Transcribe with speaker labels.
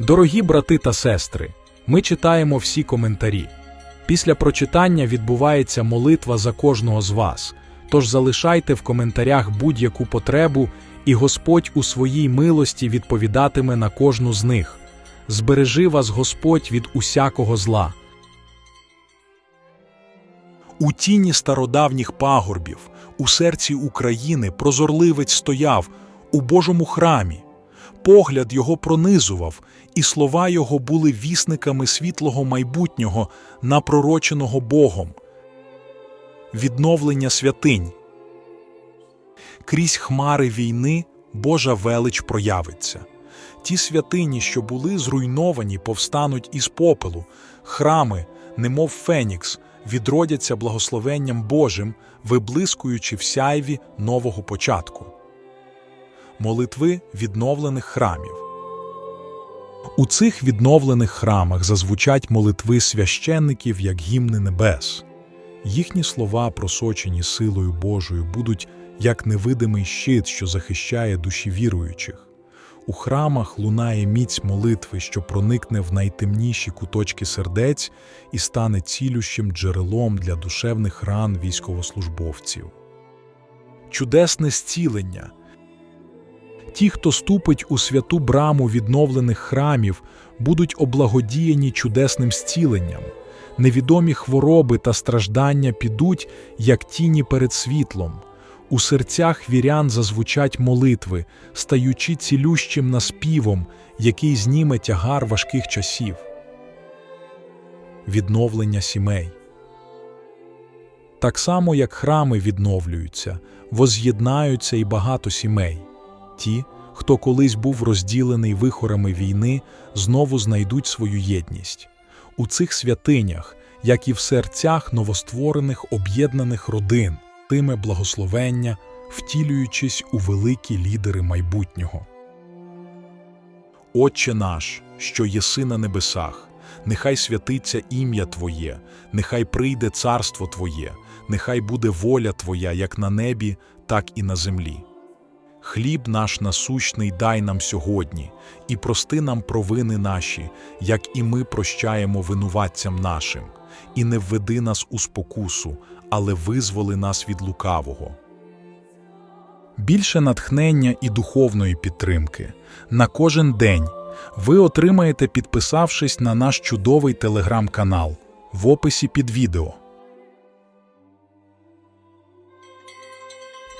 Speaker 1: Дорогі брати та сестри, ми читаємо всі коментарі. Після прочитання відбувається молитва за кожного з вас. Тож залишайте в коментарях будь-яку потребу, і Господь у своїй милості відповідатиме на кожну з них. Збережи вас Господь від усякого зла.
Speaker 2: У тіні стародавніх пагорбів, у серці України прозорливець стояв у Божому храмі. Погляд його пронизував, і слова його були вісниками світлого майбутнього, напророченого Богом. Відновлення святинь. Крізь хмари війни Божа велич проявиться. Ті святині, що були зруйновані, повстануть із попелу, храми, немов фенікс, відродяться благословенням Божим, виблискуючи в сяйві нового початку. Молитви відновлених храмів. У цих відновлених храмах зазвучать молитви священників як гімни небес. Їхні слова, просочені силою Божою, будуть як невидимий щит, що захищає душі віруючих. У храмах лунає міць молитви, що проникне в найтемніші куточки сердець і стане цілющим джерелом для душевних ран військовослужбовців. Чудесне зцілення. Ті, хто ступить у святу браму відновлених храмів, будуть облагодіяні чудесним зціленням. Невідомі хвороби та страждання підуть, як тіні перед світлом. У серцях вірян зазвучать молитви, стаючи цілющим наспівом, який зніме тягар важких часів. Відновлення сімей. Так само, як храми відновлюються, воз'єднаються і багато сімей. Ті, хто колись був розділений вихорами війни, знову знайдуть свою єдність. У цих святинях, як і в серцях новостворених об'єднаних родин, тиме благословення, втілюючись у великі лідери майбутнього. Отче наш, що єси на небесах, нехай святиться ім'я Твоє, нехай прийде царство Твоє, нехай буде воля Твоя як на небі, так і на землі. Хліб наш насущний дай нам сьогодні, і прости нам провини наші, як і ми прощаємо винуватцям нашим, і не введи нас у спокусу, але визволи нас від лукавого. Більше натхнення і духовної підтримки на кожен день ви отримаєте, підписавшись на наш чудовий телеграм-канал в описі під відео.